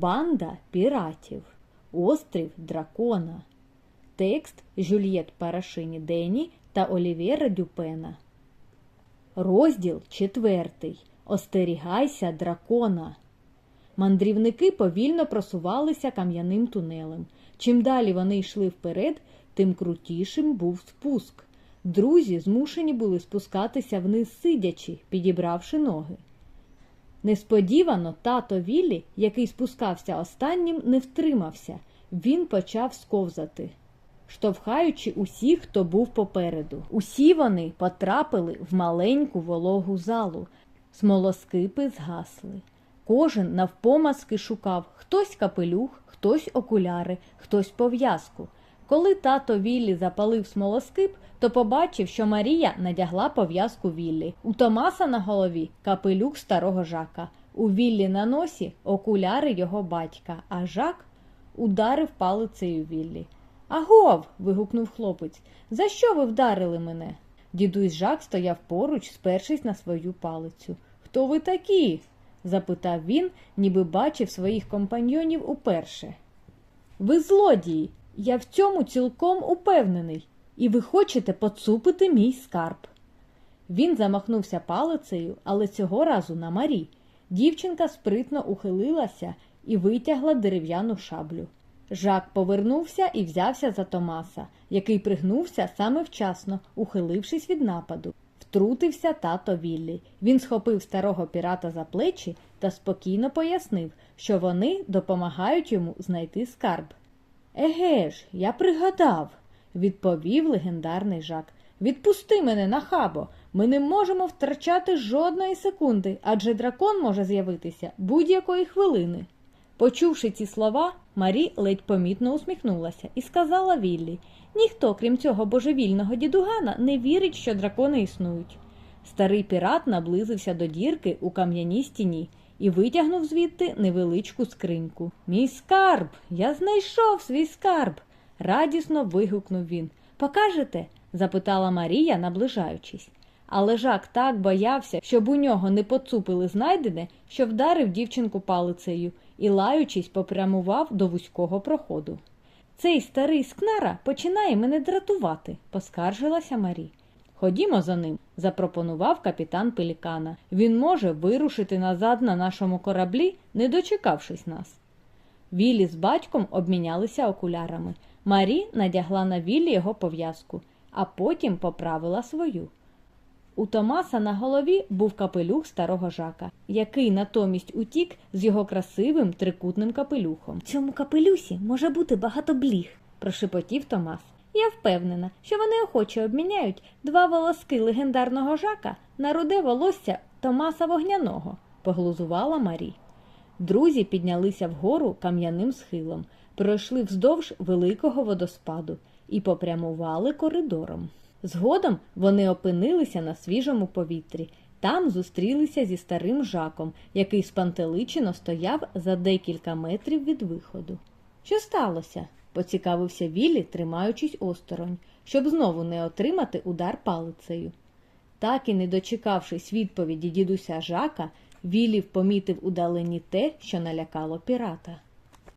Банда піратів. Острів дракона. Текст Жюльєт Парашині Дені та Олівєра Дюпена. Розділ четвертий. Остерігайся дракона. Мандрівники повільно просувалися кам'яним тунелем. Чим далі вони йшли вперед, тим крутішим був спуск. Друзі змушені були спускатися вниз сидячи, підібравши ноги. Несподівано тато Віллі, який спускався останнім, не втримався. Він почав сковзати, штовхаючи усіх, хто був попереду. Усі вони потрапили в маленьку вологу залу. Смолоскипи згасли. Кожен навпомазки шукав хтось капелюх, хтось окуляри, хтось пов'язку. Коли тато Віллі запалив смолоскип, то побачив, що Марія надягла пов'язку Віллі. У Томаса на голові капелюх старого жака. У Віллі на носі окуляри його батька, а жак ударив палицею Віллі. Агов. вигукнув хлопець. За що ви вдарили мене? Дідусь Жак стояв поруч, спершись на свою палицю. Хто ви такі? запитав він, ніби бачив своїх компаньйонів уперше. Ви злодії, я в цьому цілком упевнений, і ви хочете поцупити мій скарб. Він замахнувся палицею, але цього разу на Марі. Дівчинка спритно ухилилася і витягла дерев'яну шаблю. Жак повернувся і взявся за Томаса, який пригнувся саме вчасно, ухилившись від нападу. Втрутився тато Віллі. Він схопив старого пірата за плечі та спокійно пояснив, що вони допомагають йому знайти скарб. Еге ж, я пригадав, відповів легендарний Жак. Відпусти мене, нахабо. Ми не можемо втрачати жодної секунди, адже дракон може з'явитися будь-якої хвилини. Почувши ці слова, Марі ледь помітно усміхнулася і сказала Віллі ніхто, крім цього божевільного дідугана, не вірить, що дракони існують. Старий пірат наблизився до дірки у кам'яній стіні і витягнув звідти невеличку скриньку. Мій скарб! Я знайшов свій скарб. радісно вигукнув він. Покажете? запитала Марія, наближаючись. Але Жак так боявся, щоб у нього не поцупили знайдене, що вдарив дівчинку палицею і, лаючись, попрямував до вузького проходу. Цей старий скнара починає мене дратувати, поскаржилася Марі. Ходімо за ним, запропонував капітан Пелікана. Він може вирушити назад на нашому кораблі, не дочекавшись нас. Віллі з батьком обмінялися окулярами. Марі надягла на Віллі його пов'язку, а потім поправила свою. У Томаса на голові був капелюх старого жака, який натомість утік з його красивим трикутним капелюхом. В цьому капелюсі може бути багато бліг, прошепотів Томас. Я впевнена, що вони охоче обміняють два волоски легендарного жака на руде волосся Томаса Вогняного, поглузувала Марі. Друзі піднялися вгору кам'яним схилом, пройшли вздовж великого водоспаду і попрямували коридором. Згодом вони опинилися на свіжому повітрі. Там зустрілися зі старим жаком, який спантеличено стояв за декілька метрів від виходу. Що сталося? Поцікавився Віллі, тримаючись осторонь, щоб знову не отримати удар палицею. Так і не дочекавшись відповіді дідуся Жака, Вілів помітив удалені те, що налякало пірата.